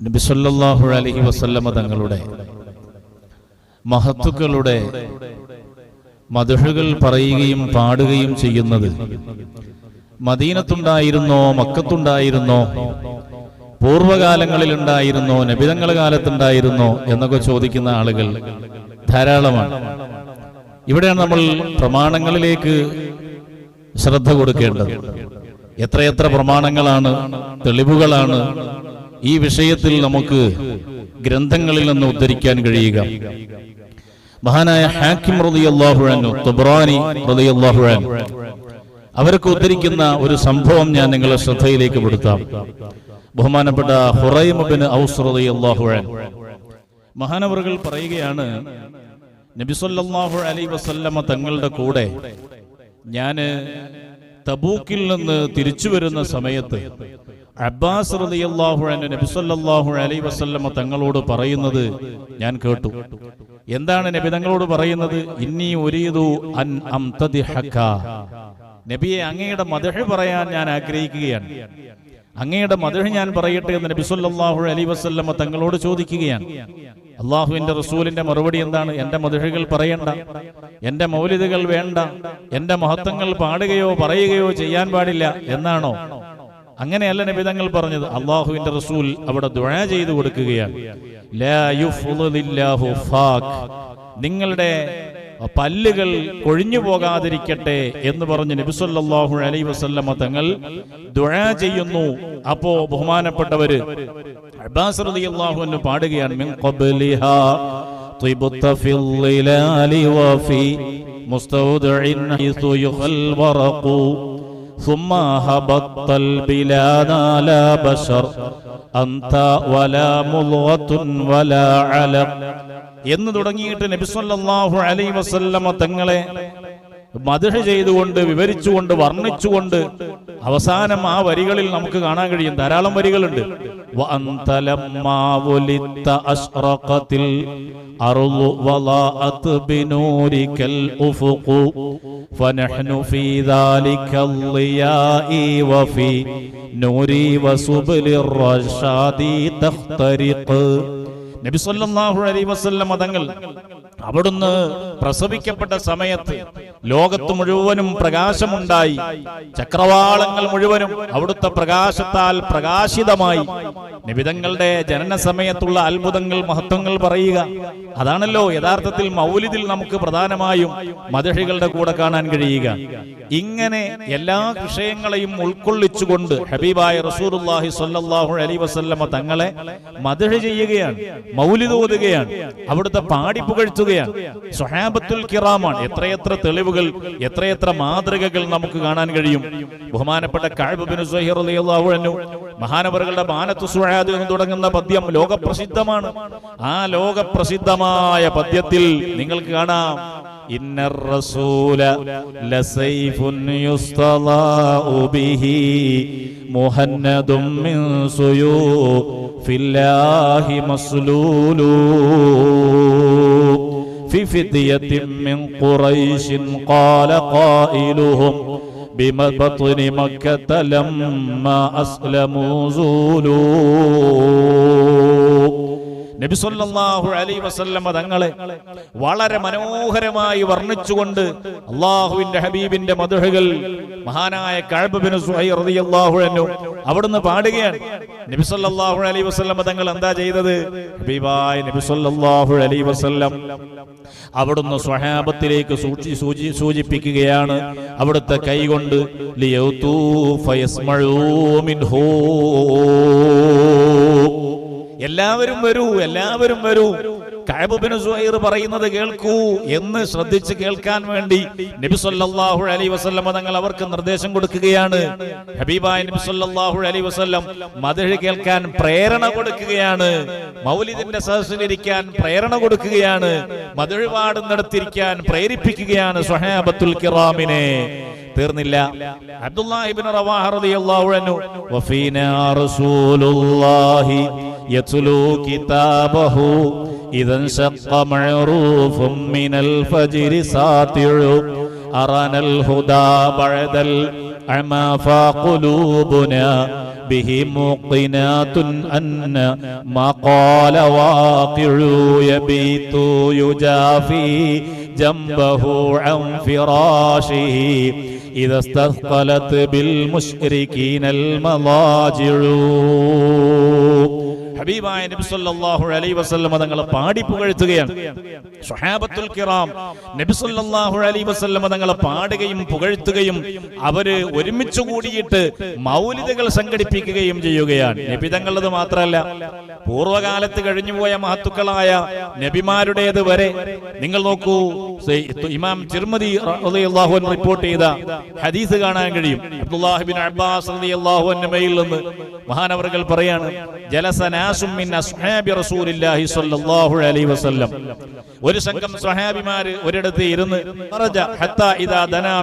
നബിസല്ലാഹു അലഹി വസല്ലമ തങ്ങളുടെ മഹത്തുക്കളുടെ മധുഹുകൾ പറയുകയും പാടുകയും ചെയ്യുന്നത് മദീനത്തുണ്ടായിരുന്നോ മക്കത്തുണ്ടായിരുന്നോ പൂർവകാലങ്ങളിലുണ്ടായിരുന്നോ ഉണ്ടായിരുന്നോ കാലത്തുണ്ടായിരുന്നോ എന്നൊക്കെ ചോദിക്കുന്ന ആളുകൾ ധാരാളമാണ്. ഇവിടെയാണ് നമ്മൾ പ്രമാണങ്ങളിലേക്ക് ശ്രദ്ധ കൊടുക്കേണ്ടത്. എത്രയെത്ര പ്രമാണങ്ങളാണ് തെളിവുകളാണ് ഈ വിഷയത്തിൽ നമുക്ക് ഗ്രന്ഥങ്ങളിൽ നിന്ന് ഉദ്ധരിക്കാൻ കഴിയുക. മഹാനായ ഹാക്കിം റളിയല്ലാഹു തുബ്രാനി റളിയല്ലാഹു അവരൊക്കെ ഉദ്ധരിക്കുന്ന ഒരു സംഭവം ഞാൻ നിങ്ങളെ ശ്രദ്ധയിലേക്ക് പെടുത്താം. ബഹുമാനപ്പെട്ട ഹുറൈമബിന് ഔസ് മഹാനവറുകൾ പറയുകയാണ് നബിസൊല്ലാഹു അലൈ വസല്ലമ തങ്ങളുടെ കൂടെ ഞാൻ തബൂക്കിൽ നിന്ന് തിരിച്ചു വരുന്ന സമയത്ത് അബ്ബാസ് റളിയല്ലാഹു അൻഹു നബി സല്ലല്ലാഹു അലൈഹി വസല്ലമ തങ്ങളോട് പറയുന്നത് ഞാൻ കേട്ടു. എന്താണ് നബി തങ്ങളോട് പറയുന്നത്? ഇന്നി ഉരീദു അൻ നബിയെ അങ്ങയുടെ മദഹ് പറയാൻ ഞാൻ ആഗ്രഹിക്കുകയാണ്. അങ്ങയുടെ മതഹ് ഞാൻ പറയട്ടെ എന്ന് നബി അലൈ വസല്ലമ തങ്ങളോട് ചോദിക്കുകയാണ്. അള്ളാഹുവിന്റെ റസൂലിന്റെ മറുപടി എന്താണ്? എന്റെ മധുഹകൾ പറയണ്ട. എന്റെ മൗലിദുകൾ വേണ്ട. എന്റെ മഹത്വങ്ങൾ പാടുകയോ പറയുകയോ ചെയ്യാൻ പാടില്ല. എന്നാണോ? അങ്ങനെയല്ല നബിതങ്ങൾ പറഞ്ഞത് അള്ളാഹുവിന്റെ റസൂൽ അവിടെ ദുഴ ചെയ്തു കൊടുക്കുകയാണ് ലാ യുഫ്ളില്ലാഹു ഫാക്ക്. നിങ്ങളുടെ പല്ലുകൾ കൊഴിഞ്ഞു പോകാതിരിക്കട്ടെ എന്ന് പറഞ്ഞ് നബിസല്ലാഹു അലൈ വസല്ലമ തങ്ങൾ ദുഴ ചെയ്യുന്നു അപ്പോ ബഹുമാനപ്പെട്ടവര് അബ്ബാസ് റളിയല്ലാഹു അൻഹു പാടുകയാണ് മിൻ ഖബ്ലിഹാ طبت في الظلال وفي مستودع حيث يخى الورق ثم هبطت البلاد لا بشر أنت ولا مضغة ولا علق എന്ന് തുടങ്ങിയിട്ട് നബിസ്വല്ലാഹു അലൈ വസല്ലമ തങ്ങളെ മധുഷ ചെയ്തുകൊണ്ട് വിവരിച്ചുകൊണ്ട് വർണിച്ചുകൊണ്ട് അവസാനം ആ വരികളിൽ നമുക്ക് കാണാൻ കഴിയും. ധാരാളം വരികളുണ്ട്. നബി സല്ലല്ലാഹു അലൈഹി വസല്ലം മതങ്ങൾ അവിടുന്ന് പ്രസവിക്കപ്പെട്ട സമയത്ത് ലോകത്ത് മുഴുവനും പ്രകാശമുണ്ടായി. ചക്രവാളങ്ങൾ മുഴുവനും അവിടുത്തെ പ്രകാശത്താൽ പ്രകാശിതമായി. നിബിതങ്ങളുടെ ജനന സമയത്തുള്ള അത്ഭുതങ്ങൾ മഹത്വങ്ങൾ പറയുക. അതാണല്ലോ യഥാർത്ഥത്തിൽ മൗലിദിൽ നമുക്ക് പ്രധാനമായും മദഹികളുടെ കൂടെ കാണാൻ കഴിയുക. ഇങ്ങനെ എല്ലാ വിഷയങ്ങളെയും ഉൾക്കൊള്ളിച്ചുകൊണ്ട് ഹബീബായ റസൂർഹി സ്വല്ലല്ലാഹു അലി വസല്ലമ തങ്ങളെ മദഹ് ചെയ്യുകയാണ്. മൗലിദ് ഓതുകയാണ്. അവിടുത്തെ പാടി പുകഴ്ത്തുകയാണ് സ്വഹാബത്തുൽ കിറാമാണ്. എത്രയെത്ര തെളിവുകൾ തെളിവുകൾ എത്രയെത്ര മാതൃകകൾ നമുക്ക് കാണാൻ കഴിയും? ബഹുമാനപ്പെട്ട കാഴ്ബിനു മഹാനവറുകളുടെ മാനത്തു സുഴാദ് എന്ന് തുടങ്ങുന്ന പദ്യം ലോകപ്രസിദ്ധമാണ്. ആ ലോകപ്രസിദ്ധമായ പദ്യത്തിൽ നിങ്ങൾക്ക് കാണാം. ഇന്ന റസൂല ലസൈഫുൻ യുസ്തലാഉ ബിഹി മുഹന്നദും മിൻ സുയൂ ഫില്ലാഹി മസ്ലൂലൂ في فدية من قريش قال قائلهم ببطن مكة لما أسلموا زولوا؟ നബി സല്ലല്ലാഹു അലൈഹി വസല്ലമ തങ്ങളെ വളരെ മനോഹരമായി വർണിച്ചുകൊണ്ട് അള്ളാഹുവിന്റെ ഹബീബിന്റെ മധുഹകൾ മഹാനായ കഴബിന് അൻഹു അവിടുന്ന് പാടുകയാണ്. നബി അലൈ വസല്ലമ തങ്ങൾ എന്താ ചെയ്തത്? ഹബീബായ നബി സല്ലല്ലാഹു അലൈഹി വസല്ലം അവിടുന്ന് സ്വഹാബത്തിലേക്ക് സൂചി സൂചി സൂചിപ്പിക്കുകയാണ്. അവിടുത്തെ കൈകൊണ്ട് ലിയൗതൂ ഫയസ്മഴൂ മിൻഹൂ. എല്ലാവരും വരൂ എല്ലാവരും വരൂ. കഅബുബിന് സുഹൈർ പറയുന്നത് കേൾക്കൂ എന്ന് ശ്രദ്ധിച്ച് കേൾക്കാൻ വേണ്ടി നബി സല്ലല്ലാഹു അലൈഹി വസല്ലം തങ്ങൾ അവർക്ക് നിർദ്ദേശം കൊടുക്കുകയാണ്. ഹബീബായ നബി സല്ലല്ലാഹു അലൈഹി വസല്ലം കേൾക്കാൻ പ്രേരണ കൊടുക്കുകയാണ്. മൗലിദിന്റെ സദസ്സിലിരിക്കാൻ പ്രേരണ കൊടുക്കുകയാണ്. മദഹ് പാടുന്നിടത്തിരിക്കാൻ പ്രേരിപ്പിക്കുകയാണ് സ്വഹാബത്തുൽ കിറാമിനെ. തീർന്നില്ല. അബ്ദുല്ലാഹിബ്നു റവാഹ റളിയല്ലാഹു അൻഹു. വഫീനാ റസൂലുള്ളാഹി. يتلو كتابه إذا انشق معروف من الفجر ساطع أرانا الهدى بعد العمى فقلوبنا به موقنات أن ما قال واقع يبيت يجافي جنبه عن فراشه إذا استثقلت بالمشركين المضاجع ഹബീബായ നബി സല്ലല്ലാഹു അലൈഹി വസല്ലം തങ്ങൾ പാടി പുകഴ്ത്തുകയാണ്. സ്വഹാബത്തുൽ കിറാം നബി സല്ലല്ലാഹു അലൈഹി വസല്ലം തങ്ങൾ പാടുകയും പുകഴ്ത്തുകയും അവർ ഒരുമിച്ച് കൂടിയിട്ട് മൗലിദുകൾ സംഘടിപ്പിക്കുകയും ചെയ്യുകയാണ്. നബി തങ്ങളത് മാത്രമല്ല പൂർവകാലത്ത് കഴിഞ്ഞുപോയ മഹത്തുക്കളായ നബിമാരുടേത് വരെ നിങ്ങൾ നോക്കൂ ഇമാം തിർമതി റളിയല്ലാഹു റിപ്പോർട്ട് ചെയ്ത ഹദീസ് കാണാൻ കഴിയും. അബ്ബാസ് റളിയല്ലാഹു നിന്ന് മഹാനവർകൾ പറയാണ് അസ്ഹാബി സ്വല്ലല്ലാഹു അലൈഹി വസല്ലം. ഒരു സംഘം സ്വഹാബിമാർ ഒരിടത്ത് ഇരുന്ന് ഇദാ ദനാ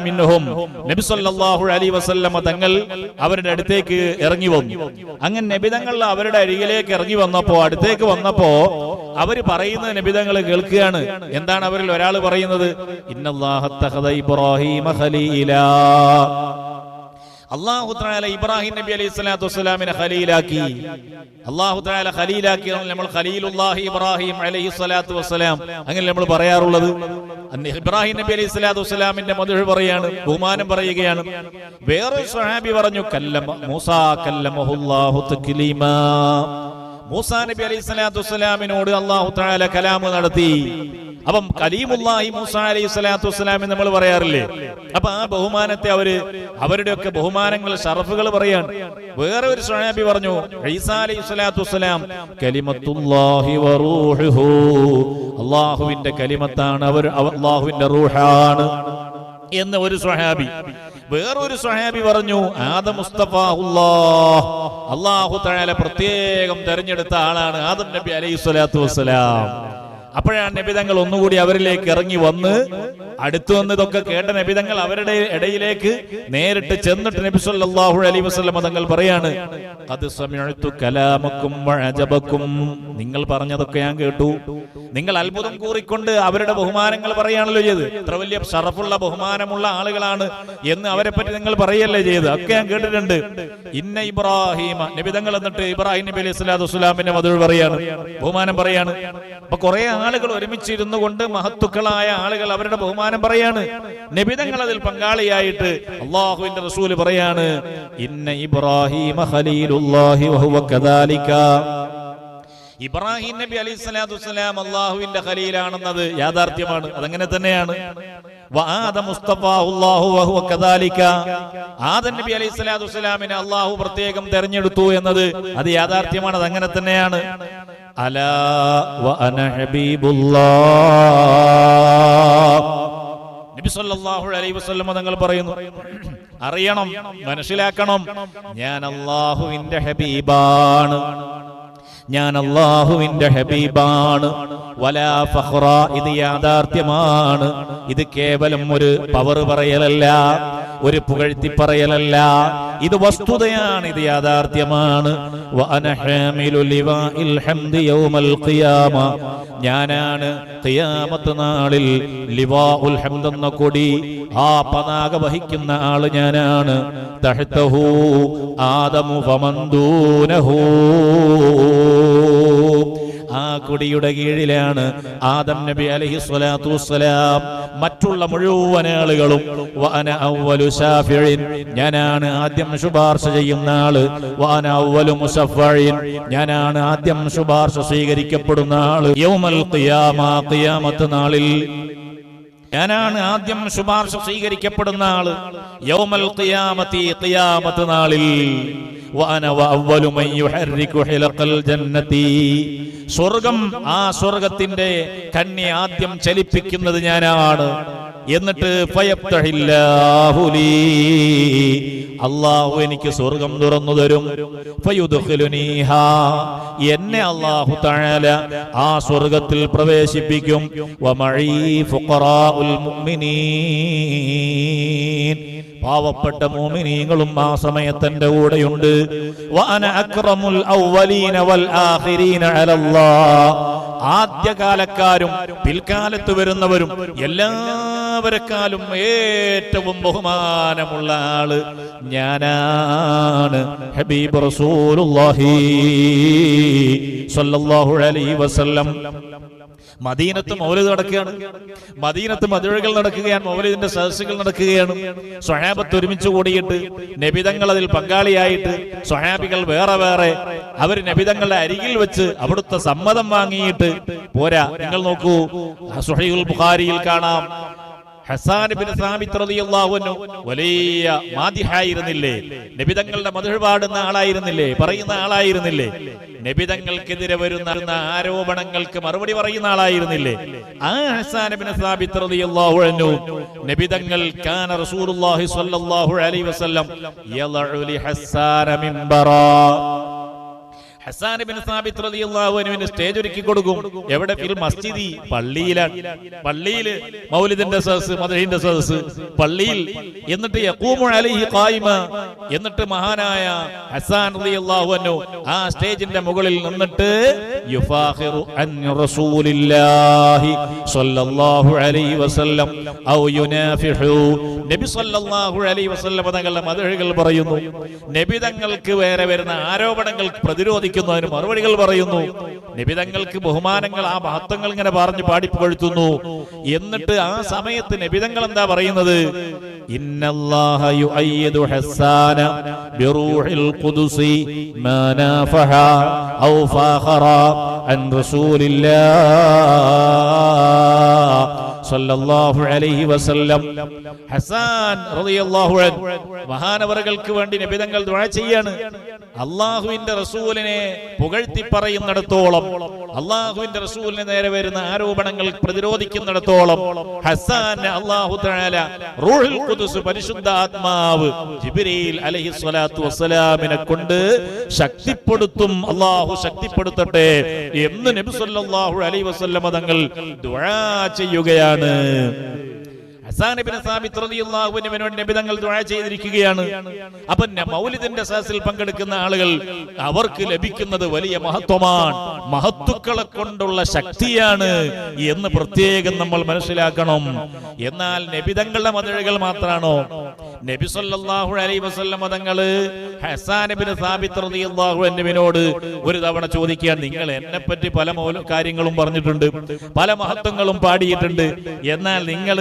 നബി സ്വല്ലല്ലാഹു അലൈഹി വസല്ലം തങ്ങൾ അവരുടെ അടുത്തേക്ക് ഇറങ്ങി വന്നു. അങ്ങനെ നബിതങ്ങൾ അവരുടെ അരികിലേക്ക് ഇറങ്ങി വന്നപ്പോ അടുത്തേക്ക് വന്നപ്പോ അവർ പറയുന്ന നിബിതങ്ങൾ കേൾക്കുകയാണ്. എന്താണ് അവരിൽ ഒരാൾ പറയുന്നത്? ഇന്നല്ലാഹ തഖദ ഇബ്രാഹീമ ഖലീലാ. അള്ളാഹു താല ഇബ്രാഹിം നബി അലൈഹി സ്വലാത്തു വസ്സലാമിനെ ഖലീലാക്കി. അള്ളാഹു താല ഖലീലാക്കി നമ്മൾ ഖലീലുല്ലാഹി ഇബ്രാഹിം അലൈഹി സ്വലാത്തു വസ്സലാം. അങ്ങനെ നമ്മൾ പറയാറുള്ളത്. ഇബ്രാഹിം നബി അലൈഹി സ്വലാത്തു വസ്സലാമിന്റെ മധുര പറയാണ് ബഹുമാനം പറയുകയാണ്. വേറൊരു സ്വഹാബി പറഞ്ഞു കല്ലമ മൂസാ കല്ലമഹുല്ലാഹു തക്ലീമാ. മൂസാ നബി അലൈഹി സ്വലാത്തു വസ്സലാമിനോട് അള്ളാഹു താല കലാമ് നടത്തി. അപ്പം കലീമുല്ലാഹി മൂസ അലൈഹി സ്വലാത്തു വസ്സലാം നമ്മൾ പറയാറില്ലേ? അപ്പൊ ആ ബഹുമാനത്തെ അവർ അവരുടെ ഒക്കെ ബഹുമാനങ്ങൾ ഷറഫുകൾ പറയാണ്. വേറെ ഒരു സ്വഹാബി പറഞ്ഞു ഈസാ അള്ളാഹുവിന്റെ കലിമത്താണ് അവർ അവ- അള്ളാഹുവിന്റെ റൂഹാണ്. എന്ന് ഒരു സ്വഹാബി. വേറൊരു സ്വഹാബി പറഞ്ഞു ആദം മുസ്തഫാഹുല്ലാഹ് അള്ളാഹു തആല പ്രത്യേകം തെരഞ്ഞെടുത്ത ആളാണ് ആദം നബി അലൈഹി സ്വലാത്തു വസ്സലാം. അപ്പോഴാണ് നബിതങ്ങൾ ഒന്നുകൂടി അവരിലേക്ക് ഇറങ്ങി വന്ന് അടുത്തു വന്ന് ഇതൊക്കെ കേട്ട നബിതങ്ങൾ അവരുടെ ഇടയിലേക്ക് നേരിട്ട് ചെന്നിട്ട് നബി സല്ലല്ലാഹു അലൈഹി വസല്ലം തങ്ങൾ പറയാണ് അത് സമയത്തു കലാമക്കും വഅജബക്കും. നിങ്ങൾ പറഞ്ഞതൊക്കെ ഞാൻ കേട്ടു. നിങ്ങൾ അത്ഭുതം കൂറിക്കൊണ്ട് അവരുടെ ബഹുമാനങ്ങൾ പറയാണല്ലോ ചെയ്ത് ഇത്ര വലിയ ഷറഫുള്ള ബഹുമാനമുള്ള ആളുകളാണ് എന്ന് അവരെ പറ്റി നിങ്ങൾ പറയല്ലേ ചെയ്ത് ഒക്കെ ഞാൻ കേട്ടിട്ടുണ്ട്. ഇന്ന ഇബ്രാഹിമ നബിതങ്ങൾ എന്നിട്ട് ഇബ്രാഹിം നബി അലൈഹി സ്വലാത്തു വസ്സലാമിന്റെ മധുർ പറയാണ് ബഹുമാനം പറയാണ്. അപ്പൊ കുറെ ആളുകൾ ഒരുമിച്ചിരുന്നു കൊണ്ട് മഹത്തുക്കളായ ആളുകൾ അവരുടെ ബഹുമാനം പറയാണ്. നിബിതങ്ങൾ അതിൽ പങ്കാളിയായിട്ട് അള്ളാഹുവിന്റെ റസൂൽ പറയാണ് ഇന്ന ഇബ്രാഹിം ഖലീലുല്ലാഹി വഹുവ കദാലിക. ഇബ്രാഹിം നബി അലൈഹി സ്വലാത്തു വസ്സലാം അള്ളാഹുവിന്റെ ഖലീലാണെന്നത് യാഥാർത്ഥ്യമാണ് അതങ്ങനെ തന്നെയാണ്. ആദം നബി അള്ളാഹു പ്രത്യേകം തെരഞ്ഞെടുത്തു എന്നത് അത് യാഥാർത്ഥ്യമാണ് അത് അങ്ങനെ തന്നെയാണ്. അലാ വഅന ഹബീബുല്ലാഹ് നബി സല്ലല്ലാഹു അലൈഹി വസല്ലം തങ്ങൾ പറയുന്നു അറിയണം മനസ്സിലാക്കണം ഞാൻ അള്ളാഹുവിന്റെ ഹബീബാണ്. ഞാൻ അള്ളാഹുവിന്റെ ഹബീബാണ്. വലാ ഫഹ്റ ഇത് യാഥാർത്ഥ്യമാണ്. ഇത് കേവലം ഒരു പവർ പറയലല്ല. ഒരു പുകഴ്ത്തി പറയലല്ല ഇത് വസ്തുതയാണ് ഇത് യാഥാർത്ഥ്യമാണ്. ഞാനാണ് ഖിയാമത്ത് നാളിൽ ലിവാഉൽ ഹംദ് എന്ന കൊടി. ആ പതാക വഹിക്കുന്ന ആൾ ഞാനാണ്. തഹ്തഹു ആദമു ആ കൊടിയുടെ കീഴിലാണ് ആദം നബി അലഹി സ്വലാത്തു വസ്സലാം. മറ്റുള്ള മുഴുവൻ ആളുകളും ഞാനാണ് ആദ്യം ശുപാർശ ചെയ്യുന്ന ആൾ. ഞാനാണ് ആദ്യം ശുപാർശ സ്വീകരിക്കപ്പെടുന്ന ആൾ. യൗമൽ നാളിൽ ഞാനാണ് ആദ്യം ശുപാർശ സ്വീകരിക്കപ്പെടുന്ന ആൾ. യൗമൽ ഖിയാമത്തി ഖിയാമത്ത് നാളിൽ. സ്വർഗം ആ സ്വർഗത്തിന്റെ കണ്ണി ആദ്യം ചലിപ്പിക്കുന്നത് ഞാനാണ്. എന്നിട്ട്. അള്ളാഹു എനിക്ക് സ്വർഗം തുറന്നു തരും. എന്നെ അള്ളാഹു തഴല ആ സ്വർഗത്തിൽ പ്രവേശിപ്പിക്കും. പാവപ്പെട്ട മോമിനീങ്ങളും ആ സമയത്ത് എന്റെ കൂടെയുണ്ട്. ആദ്യകാലക്കാരും പിൽക്കാലത്ത് വരുന്നവരും എല്ലാവരെക്കാളും ഏറ്റവും ബഹുമാനമുള്ള ആൾ ഞാനാണ്. ഹബീബ് റസൂലുള്ളാഹി സ്വല്ലല്ലാഹു അലൈഹി വസല്ലം. മദീനത്ത് മൗലിദ് നടക്കുകയാണ്. മദീനത്ത് മധുരകൾ നടക്കുകയാണ്. മൗലിദിന്റെ സദസ്സുകൾ നടക്കുകയാണ്. സ്വഹാബത്ത് ഒരുമിച്ച് കൂടിയിട്ട് നബിതങ്ങൾ അതിൽ പങ്കാളിയായിട്ട് സ്വഹാബികൾ വേറെ വേറെ. അവർ നബിതങ്ങളുടെ അരികിൽ വെച്ച് അവിടുത്തെ സമ്മതം വാങ്ങിയിട്ട് പോരാ. നിങ്ങൾ നോക്കൂ സുഹൈൽ ബുഖാരിയിൽ കാണാം. വലിയ മാതിഹായിരുന്നില്ലേ നബിതങ്ങളുടെ മധുര പാടുന്ന ആളായിരുന്നില്ലേ? പറയുന്ന ആളായിരുന്നില്ലേ? നബിതങ്ങൾക്കെതിരെ വരുന്ന ആരോപണങ്ങൾക്ക് മറുപടി പറയുന്ന ആളായിരുന്നില്ലേ? ആ ഹസാൻ ബിൻ സാബിത്ത് റളിയല്ലാഹു അൻഹു നബിതങ്ങൾ കാന റസൂലുള്ളാഹി സ്വല്ലല്ലാഹു അലൈഹി വസല്ലം യളഉ ലി ഹസ്സാന മിൻബറാ. ഹസാൻ ബിൻ സാബിത് സ്റ്റേജ് ഒരുക്കി കൊടുക്കും. എവിടെ? മസ്ജിദി. പള്ളിയിലാണ്. പള്ളിയിൽ മൗലിദിന്റെ സദസ് മദഹിന്റെ സദസ് പള്ളിയിൽ എന്നിട്ട് അലൈഹി ഖായിമ. എന്നിട്ട് മഹാനായ ഹസാൻ റളിയല്ലാഹു അൻഹു ആ സ്റ്റേജിന്റെ മുകളിൽ നിന്നിട്ട് സ്വല്ലല്ലാഹു അലൈഹി വസല്ലം ഔ യുനാഫിഹു. നബി അലൈഹി വസല്ലം തങ്ങളുടെ പറയുന്നു. നബി തങ്ങൾക്ക് വേറെ വരുന്ന ആരോപണങ്ങൾ പ്രതിരോധിക്കുന്നതിന് മറുപടികൾ പറയുന്നു. നിബിതങ്ങൾക്ക് ബഹുമാനങ്ങൾ ആ മഹത്വങ്ങൾ ഇങ്ങനെ പറഞ്ഞ് പാടിപ്പുകഴുത്തുന്നു എന്നിട്ട് ആ സമയത്ത് നിബിതങ്ങൾ എന്താ പറയുന്നത്? ഇന്നല്ലാഹ സല്ലല്ലാഹു അലൈഹി വസല്ലം. ഹസാൻ റളിയല്ലാഹു അൻഹു. മഹാനവറുകൾക്ക് വേണ്ടി നബിതങ്ങൾ ദുആ ചെയ്യാണ്. അള്ളാഹുവിന്റെ റസൂലിനെ പുകഴ്ത്തി പറയുന്നിടത്തോളം അള്ളാഹുവിന്റെ റസൂലിന് നേരെ വരുന്ന ആരോപണങ്ങൾ പ്രതിരോധിക്കുന്നിടത്തോളം ഹസാൻ അള്ളാഹു തആല റൂഹുൽ ഖുദുസ് പരിശുദ്ധ ആത്മാവ് ജിബ്രീൽ അലൈഹി സ്വലാത്തു വസ്സലാമിനെ കൊണ്ട് ശക്തിപ്പെടുത്തും അള്ളാഹു ശക്തിപ്പെടുത്തട്ടെ എന്ന് നബി സല്ലല്ലാഹു അലൈഹി വസല്ലമ തങ്ങൾ ദുആ ചെയ്യുകയാണ്. ഹസാൻ ഇബ്നു സാബിത്ത് റളിയല്ലാഹു അൻഹുവിന് നബി തങ്ങൾ ദുആ ചെയ്തിരിക്കുകയാണ്. അപ്പൊ മൗലിദിന്റെ സദസ്സിൽ പങ്കെടുക്കുന്ന ആളുകൾ അവർക്ക് ലഭിക്കുന്നത് വലിയ മഹത്വമാണ്. മഹത്തുക്കളെ കൊണ്ടുള്ള ശക്തിയാണ് എന്ന് പ്രത്യേകം നമ്മൾ മനസ്സിലാക്കണം. എന്നാൽ നബിതങ്ങളുടെ മതിലുകൾ മാത്രമാണോ? നബി സല്ലല്ലാഹു അലൈഹി വസല്ലം തങ്ങൾ ഹസാൻ ഇബ്നു സാബിത്ത് റളിയല്ലാഹു അൻഹുവിനോട് ഒരു തവണ ചോദിക്കുക നിങ്ങൾ എന്നെ പറ്റി പല കാര്യങ്ങളും പറഞ്ഞിട്ടുണ്ട് പല മഹത്വങ്ങളും പാടിയിട്ടുണ്ട്. എന്നാൽ നിങ്ങൾ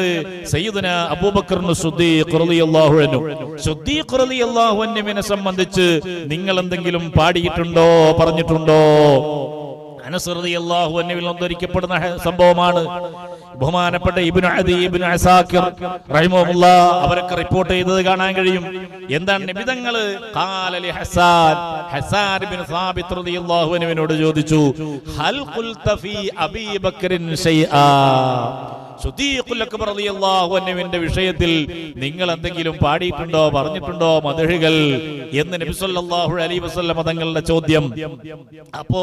സയ്യിദുന അബൂബക്കർ സുദ്ദീഖ് റളിയല്ലാഹു അൻഹു. സുദ്ദീഖ് റളിയല്ലാഹു അൻഹുവിനെ സംബന്ധിച്ച് നിങ്ങൾ എന്തെങ്കിലും പാടിയിട്ടുണ്ടോ പറഞ്ഞിട്ടുണ്ടോ? അനസ് റളിയല്ലാഹു അൻഹുവിൽ ഉദ്ധരിക്കപ്പെടുന്ന സംഭവമാണ്. ബഹുമാനപ്പെട്ട ഇബ്നു അദി ഇബ്നു അസാക്കിർ റഹിമഹുല്ല അവരൊക്കെ റിപ്പോർട്ട് ചെയ്തത് കാണാൻ കഴിയും. എന്താണ് നിബിതങ്ങൾ ഖാലലി ഹസാൻ. ഹസാൻ ഇബ്നു സാബിത് റളിയല്ലാഹു അൻഹുവിനോട് ചോദിച്ചു ഹൽ ഖുൽത ഫീ അബീ ബക്കറിൻ ഷൈആ വിഷയത്തിൽ നിങ്ങൾ എന്തെങ്കിലും പാടിയിട്ടുണ്ടോ പറഞ്ഞിട്ടുണ്ടോ മതഹികൾ എന്ന് നബി സല്ലല്ലാഹു അലൈഹി വസല്ലം തങ്ങളുടെ ചോദ്യം. അപ്പോ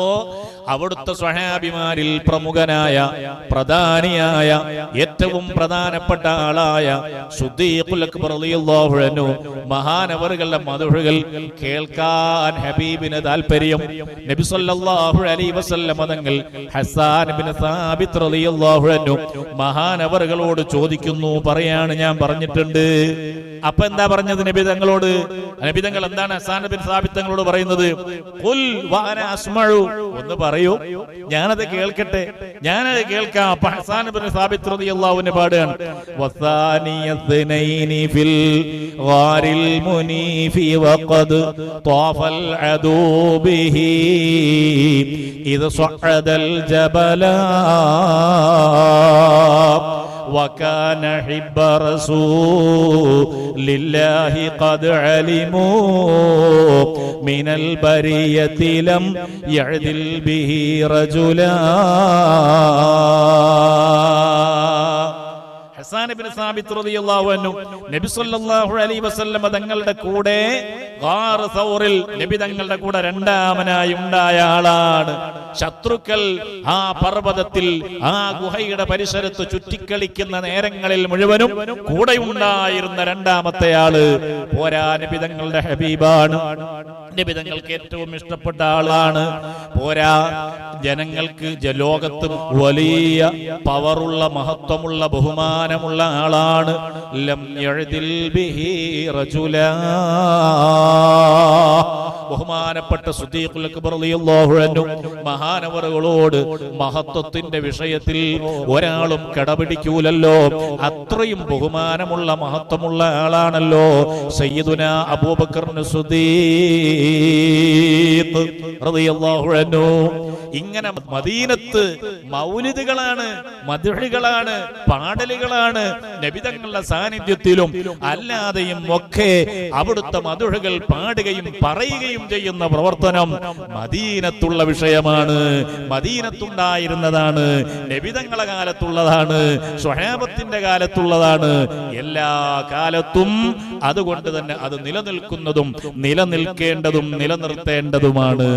അവിടുത്തെ സ്വഹാബിമാരിൽ പ്രമുഖനായ പ്രധാനിയായ ഏറ്റവും പ്രധാനപ്പെട്ട ആളായ മഹാനവറുകളുടെ മദഹുകൾ കേൾക്കാൻ ഹബീബിന് താല്പര്യം നബി സല്ലല്ലാഹു അലൈഹി വസല്ലം തങ്ങൾ ഹസാൻ ഇബ്നു സാബിത് റളിയല്ലാഹു അൻഹു മഹാനവറുകളോട് ചോദിക്കുന്നു പറയാണ് ഞാൻ പറഞ്ഞിട്ടുണ്ട്. അപ്പൊ എന്താ പറഞ്ഞത് നബി തങ്ങളോട്? നബി തങ്ങൾ എന്താണ് ബിൻ സാബിത് തങ്ങളോട് പറയുന്നത്. ഒന്ന് പറയൂ. ഞാനത് കേൾക്കട്ടെ. ഞാനത് കേൾക്കാം. അപ്പൊ പാടുകയാണ്. വസാനിയത്നൈനി ഫിൽ ഗാരിൽ മുനീഫി വഖദ് ത്വാഫൽ അദൂ ബിഹി وكان حب رسول الله قد علموا من البرية لم يعدل به رجلا ഹസാൻ ഇബ്നു സാബിത്ത് റളിയല്ലാഹു അൻഹു നബി സല്ലല്ലാഹു അലൈഹി വസല്ലമ തങ്ങളുടെ കൂടെ ഗാർ സൗറിൽ നബി തങ്ങളുടെ കൂടെ രണ്ടാമനായി ഉണ്ടായ ആളാണ് ശത്രുക്കൾ ആ പർവതത്തിൽ ആ ഗുഹയുടെ പരിസരത്ത് ചുറ്റിക്കളിക്കുന്ന നേരങ്ങളിൽ മുഴുവനും കൂടെ ഉണ്ടായിരുന്ന രണ്ടാമത്തെ ആൾ പോരാ നബിതങ്ങളുടെ ഹബീബാണ്. നബിതങ്ങൾക്ക് ഏറ്റവും ഇഷ്ടപ്പെട്ട ആളാണ്. പോരാ ജനങ്ങൾക്ക് ലോകത്ത് വലിയ പവറുള്ള മഹത്വമുള്ള ബഹുമാനമുള്ള ആളാണ്. ലം എഴുതിൽ ബിഹി ബഹുമാനപ്പെട്ട സുദ്ദീഖുൽ അക്ബർ റളിയല്ലാഹു അൻഹു മഹാനവറുകളോട് മഹത്വത്തിന്റെ വിഷയത്തിൽ ഒരാളും കടപിടിക്കൂലല്ലോ. അത്രയും ബഹുമാനമുള്ള മഹത്വമുള്ള ആളാണല്ലോ സയ്യിദുന അബൂബക്കറിന് റളിയല്ലാഹു അൻഹു. ഇങ്ങനെ മദീനത്ത് മൗലിദുകളാണ് മധുഴികളാണ് പാടലുകളാണ് നബിതങ്ങളുടെ സാന്നിധ്യത്തിലും അല്ലാതെയും ഒക്കെ അവിടുത്തെ മധുഴകൾ പാടുകയും പറയുകയും ചെയ്യുന്ന പ്രവർത്തനം മദീനത്തുള്ള വിഷയമാണ്. മദീനത്തുണ്ടായിരുന്നതാണ്. നബിതങ്ങളെ കാലത്തുള്ളതാണ്. സ്വഹാബത്തിന്റെ കാലത്തുള്ളതാണ്. എല്ലാ കാലത്തും അതുകൊണ്ട് തന്നെ അത് നിലനിൽക്കുന്നതും നിലനിൽക്കേണ്ടതും നിലനിർത്തേണ്ടതുമാണ്.